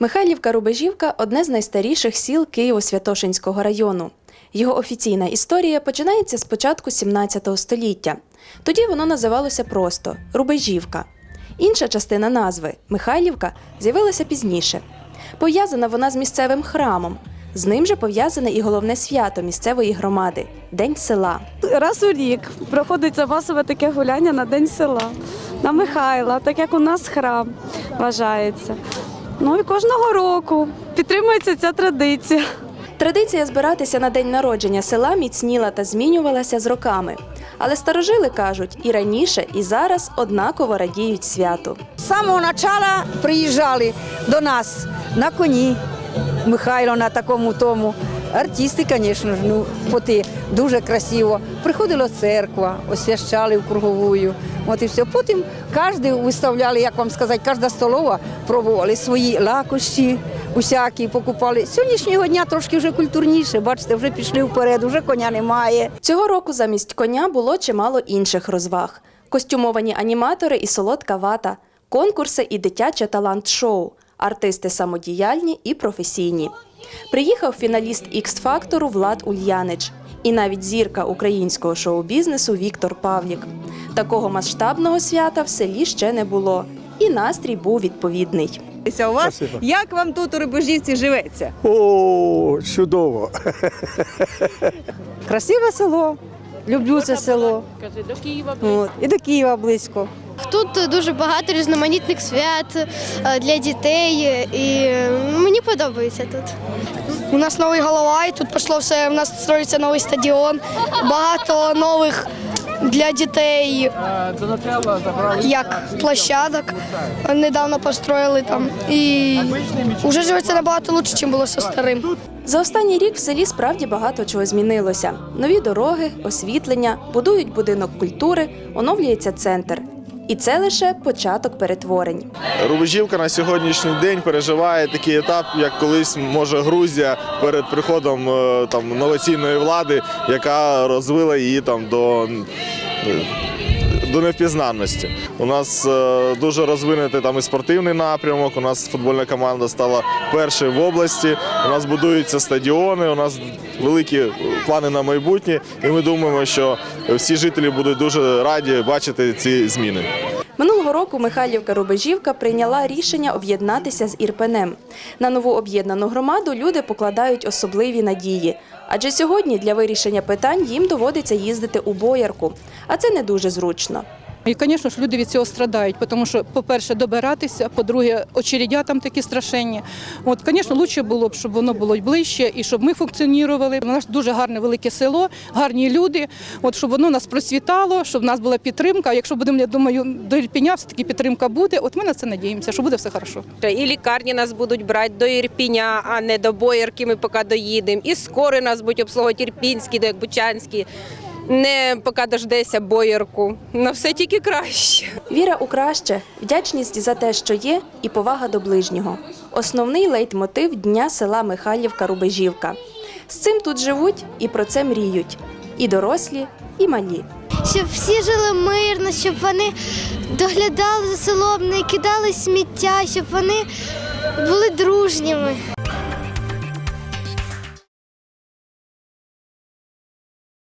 Михайлівка Рубежівка одне з найстаріших сіл Києво-Святошинського району. Його офіційна історія починається з початку 17 століття. Тоді воно називалося просто Рубежівка. Інша частина назви Михайлівка з'явилася пізніше. Пов'язана вона з місцевим храмом. З ним же пов'язане і головне свято місцевої громади День села. Раз у рік проходиться масове таке гуляння на День села, на Михайла, так як у нас храм вважається. Ну і кожного року підтримується ця традиція. Традиція збиратися на день народження села міцніла та змінювалася з роками. Але старожили кажуть, і раніше, і зараз однаково радіють святу. З самого початку приїжджали до нас на коні. Михайло на такому тому. Артисти, звісно ж, ну, поти дуже красиво. Приходила церква, освящали в круговую. От і все. Потім кожен виставляли, як вам сказати, кожна столова пробували свої лакощі, усякі покупали. Сьогоднішнього дня трошки вже культурніше, бачите, вже пішли вперед, вже коня немає. Цього року замість коня було чимало інших розваг: костюмовані аніматори і солодка вата, конкурси і дитяче талант-шоу, артисти самодіяльні і професійні. Приїхав фіналіст Ікс-фактору Влад Ульянич і навіть зірка українського шоу-бізнесу Віктор Павлік. Такого масштабного свята в селі ще не було, і настрій був відповідний. У вас Спасибо. як вам тут у Рибожівці живеться? О, чудово. Красиве село. Люблю це село. От. І до Києва близько. Тут дуже багато різноманітних свят е, для дітей, і е, мені подобається тут. У нас новий голова, і тут пішло все. У нас строїться новий стадіон, багато нових для дітей як площадок. Недавно построїли там. І вже живеться набагато краще, ніж було зі старим. За останній рік в селі справді багато чого змінилося: нові дороги, освітлення, будують будинок культури, оновлюється центр. І це лише початок перетворень. Рубежівка на сьогоднішній день переживає такий етап, як колись може Грузія перед приходом е, там новаційної влади, яка розвила її там до. До невпізнанності. У нас е, дуже розвинений там і спортивний напрямок. У нас футбольна команда стала першою в області. У нас будуються стадіони. У нас великі плани на майбутнє. І ми думаємо, що всі жителі будуть дуже раді бачити ці зміни. Року Михайлівка Рубежівка прийняла рішення об'єднатися з Ірпенем. На нову об'єднану громаду люди покладають особливі надії. Адже сьогодні для вирішення питань їм доводиться їздити у боярку, а це не дуже зручно. І, звісно ж, люди від цього страдають, тому що, по-перше, добиратися, по-друге, очередя там такі страшенні. От, звісно, краще було б, щоб воно було ближче і щоб ми функціонували. У нас дуже гарне велике село, гарні люди, от, щоб воно нас процвітало, щоб в нас була підтримка. Якщо будемо, я думаю, до Ірпіня все-таки підтримка буде, от ми на це надіємося, що буде все хорошо. І лікарні нас будуть брати до Ірпіня, а не до Боярки. Ми поки доїдемо. І скори нас будуть обслуговувати Ірпінські, до Бучанські. Не поки дождеся Боярку. На все тільки краще. Віра у краще, вдячність за те, що є, і повага до ближнього. Основний лейтмотив дня села Михайлівка Рубежівка. З цим тут живуть і про це мріють. І дорослі, і малі. Щоб всі жили мирно, щоб вони доглядали за селом, не кидали сміття, щоб вони були дружніми.